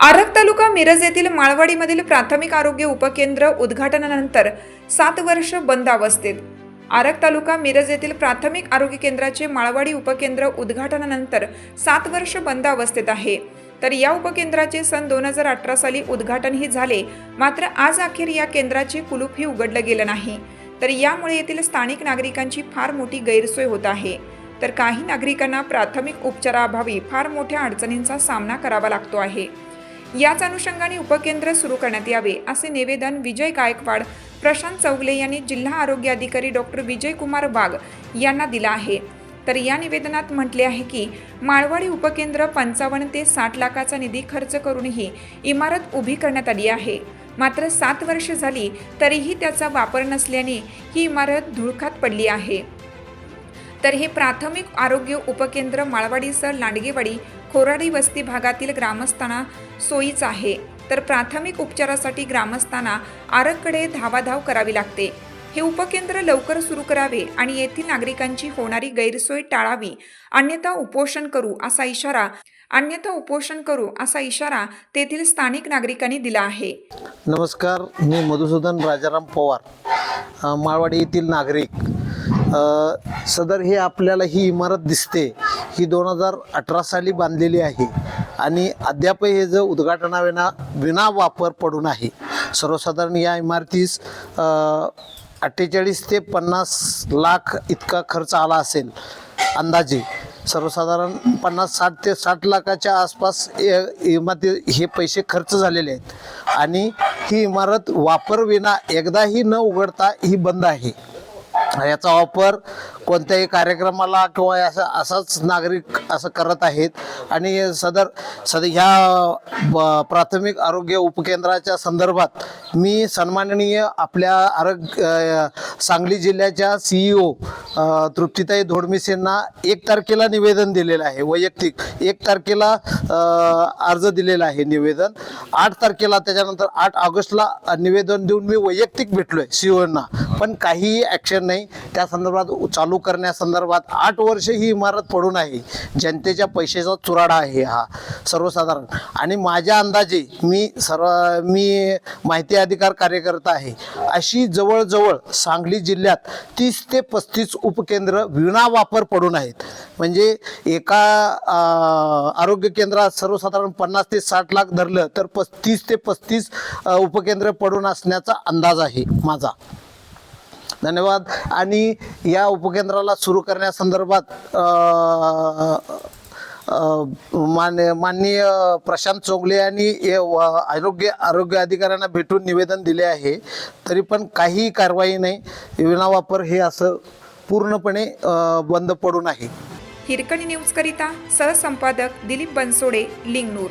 आरग तालुका मिरज येथील माळवाडीमधील प्राथमिक आरोग्य उपकेंद्र उद्घाटनानंतर सात वर्ष बंद अवस्थेत. आरग तालुका मिरज येथील प्राथमिक आरोग्य केंद्राचे माळवाडी उपकेंद्र उद्घाटनानंतर सात वर्ष बंद अवस्थेत आहे. तर या उपकेंद्राचे सन दोन हजार अठरा साली उद्घाटनही झाले. मात्र आज अखेर या केंद्राचे कुलूपही उघडलं गेलं नाही. तर यामुळे येथील स्थानिक नागरिकांची फार मोठी गैरसोय होत आहे. तर काही नागरिकांना प्राथमिक उपचाराअभावी फार मोठ्या अडचणींचा सामना करावा लागतो आहे. याच अनुषंगाने उपकेंद्र सुरू करण्यात यावे असे निवेदन विजय गायकवाड प्रशांत चौगले यांनी जिल्हा आरोग्य अधिकारी डॉक्टर विजयकुमार वाघ यांना दिला आहे. तर या निवेदनात म्हटले आहे की माळवाडी उपकेंद्र पंचावन्न ते साठ लाखाचा निधी खर्च करूनही इमारत उभी करण्यात आली आहे. मात्र सात वर्ष झाली तरीही त्याचा वापर नसल्याने ही इमारत धुळखात पडली आहे. तर हे प्राथमिक आरोग्य उपकेंद्र माळवाडीसह लांडगेवाडी खोराडी वस्ती भागातील ग्रामस्थांना सोयीच आहे. तर प्राथमिक उपचारासाठी ग्रामस्थांना आरगकडे धावाधाव करावी लागते. हे उपकेंद्र लवकर सुरू करावे आणि येथील नागरिकांची होणारी गैरसोय टाळावी. अन्यथा उपोषण करू असा इशारा अन्यथा उपोषण करू असा इशारा तेथील स्थानिक नागरिकांनी दिला आहे. नमस्कार मी मधुसूदन राजाराम पवार माळवाडी येथील नागरिक. सदर हे आपल्याला ही इमारत दिसते. ही दोन हजार अठरा साली बांधलेली आहे. आणि अद्याप हे जे उद्घाटनाविना विना वापर पडून आहे. सर्वसाधारण या इमारतीस अठ्ठेचाळीस ते पन्नास लाख इतका खर्च आला असेल अंदाजे. सर्वसाधारण पन्नास साठ ते साठ लाखाच्या आसपास इमारती हे पैसे खर्च झालेले आहेत. आणि ही इमारत वापरविना एकदाही न उघडता ही बंद आहे. याचा वापर कोणत्याही कार्यक्रमाला किंवा असं असाच नागरिक असं करत आहेत. आणि सदर सद ह्या ब- प्राथमिक आरोग्य उपकेंद्राच्या संदर्भात मी सन्माननीय आपल्या आरोग्य सांगली जिल्ह्याच्या सीईओ तृप्तीताई धोडमिसेंना एक तारखेला निवेदन दिलेलं आहे. वैयक्तिक एक तारखेला अर्ज दिलेला आहे निवेदन. आठ तारखेला त्याच्यानंतर आठ ऑगस्टला निवेदन देऊन मी वैयक्तिक भेटलोय सीओना पण काहीही ॲक्शन नाही. त्या संदर्भात चालू करण्यासंदर्भात आठ वर्ष ही इमारत पडून आहे. जनतेच्या पैशाचा चुराडा आहे हा. सर्वसाधारण. आणि माझ्या अंदाजे मी सर्व मी माहिती अधिकार कार्यकर्ता आहे. अशी जवळजवळ सांगली जिल्ह्यात तीस ते पस्तीस उपकेंद्र विना वापर पडून आहेत. म्हणजे एका आरोग्य केंद्रात सर्वसाधारण पन्नास ते साठ लाख धरलं तर पस्तीस ते पस्तीस उपकेंद्र पडून असण्याचा अंदाज आहे माझा. धन्यवाद. आणि या उपकेंद्राला सुरू करण्यासंदर्भात मान्य माननीय प्रशांत चोगले यांनी आरोग्य आरोग्य अधिकाऱ्यांना भेटून निवेदन दिले आहे. तरी पण काही कारवाई नाही. विनावापर हे असं पूर्णपणे बंद पडून आहे. हिरकणी न्यूजकरिता सहसंपादक दिलीप बनसोडे लिंगनूर.